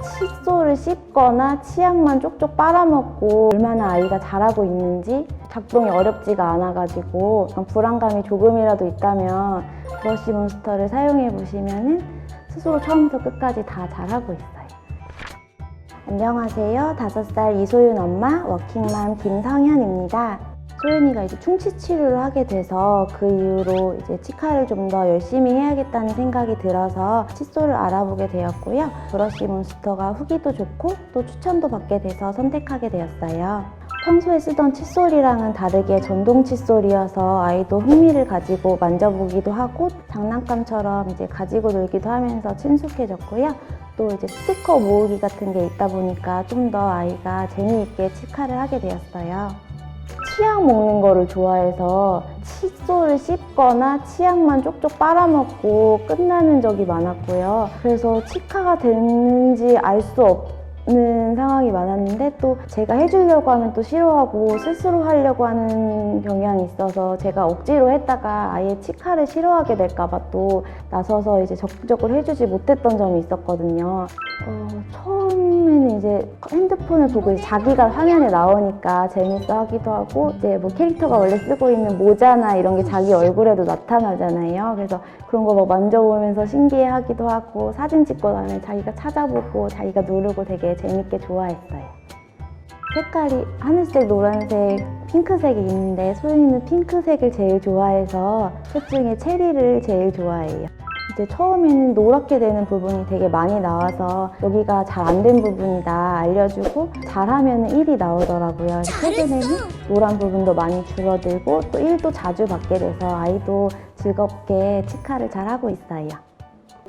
칫솔을 씹거나 치약만 쪽쪽 빨아먹고 얼마나 아이가 잘하고 있는지 작동이 어렵지가 않아가지고 불안감이 조금이라도 있다면 브러쉬 몬스터를 사용해 보시면은 스스로 처음부터 끝까지 다 잘하고 있어요. 안녕하세요. 다섯 살 이소윤 엄마 워킹맘 김성현입니다. 소윤이가 이제 충치 치료를 하게 돼서 그 이후로 이제 치카를 좀 더 열심히 해야겠다는 생각이 들어서 칫솔을 알아보게 되었고요. 브러쉬 몬스터가 후기도 좋고 또 추천도 받게 돼서 선택하게 되었어요. 평소에 쓰던 칫솔이랑은 다르게 전동 칫솔이어서 아이도 흥미를 가지고 만져보기도 하고 장난감처럼 이제 가지고 놀기도 하면서 친숙해졌고요. 또 이제 스티커 모으기 같은 게 있다 보니까 좀 더 아이가 재미있게 치카를 하게 되었어요. 치약 먹는 거를 좋아해서 칫솔을 씹거나 치약만 쪽쪽 빨아먹고 끝나는 적이 많았고요. 그래서 치카가 됐는지 알 수 없는 상황이 많았는데 또 제가 해주려고 하면 또 싫어하고 스스로 하려고 하는 경향이 있어서 제가 억지로 했다가 아예 치카를 싫어하게 될까봐 또 나서서 이제 적극적으로 해주지 못했던 점이 있었거든요. 어, 처음에는 이제 핸드폰을 보고 이제 자기가 화면에 나오니까 재밌어 하기도 하고 이제 뭐 캐릭터가 원래 쓰고 있는 모자나 이런 게 자기 얼굴에도 나타나잖아요. 그래서 그런 거 막 만져보면서 신기해 하기도 하고 사진 찍고 나면 자기가 찾아보고 자기가 누르고 되게 재밌게 좋아했어요. 색깔이 하늘색, 노란색, 핑크색이 있는데 소윤이는 핑크색을 제일 좋아해서 셋 중에 체리를 제일 좋아해요. 이제 처음에는 노랗게 되는 부분이 되게 많이 나와서 여기가 잘 안 된 부분이다 알려주고 잘하면 1이 나오더라고요. 최근에는 노란 부분도 많이 줄어들고 또 1도 자주 받게 돼서 아이도 즐겁게 치카를 잘 하고 있어요.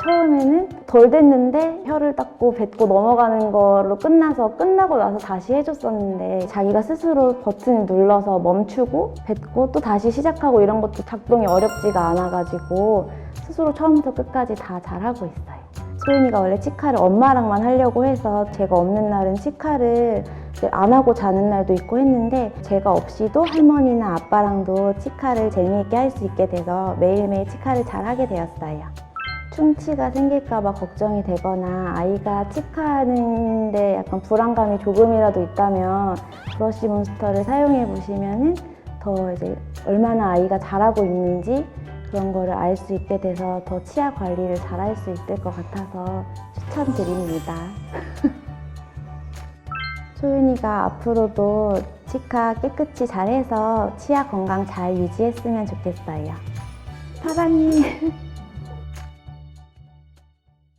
처음에는 덜 됐는데 혀를 닦고 뱉고 넘어가는 걸로 끝나서 끝나고 나서 다시 해줬었는데 자기가 스스로 버튼을 눌러서 멈추고 뱉고 또 다시 시작하고 이런 것도 작동이 어렵지가 않아가지고 스스로 처음부터 끝까지 다 잘하고 있어요. 소윤이가 원래 치카를 엄마랑만 하려고 해서 제가 없는 날은 치카를 안 하고 자는 날도 있고 했는데 제가 없이도 할머니나 아빠랑도 치카를 재미있게 할 수 있게 돼서 매일매일 치카를 잘 하게 되었어요. 충치가 생길까봐 걱정이 되거나 아이가 치카하는데 약간 불안감이 조금이라도 있다면 브러쉬 몬스터를 사용해 보시면은 더 이제 얼마나 아이가 잘하고 있는지 그런 거를 알 수 있게 돼서 더 치아 관리를 잘 할 수 있을 것 같아서 추천드립니다. 소윤이가 앞으로도 치카 깨끗이 잘해서 치아 건강 잘 유지했으면 좋겠어요. 사랑해.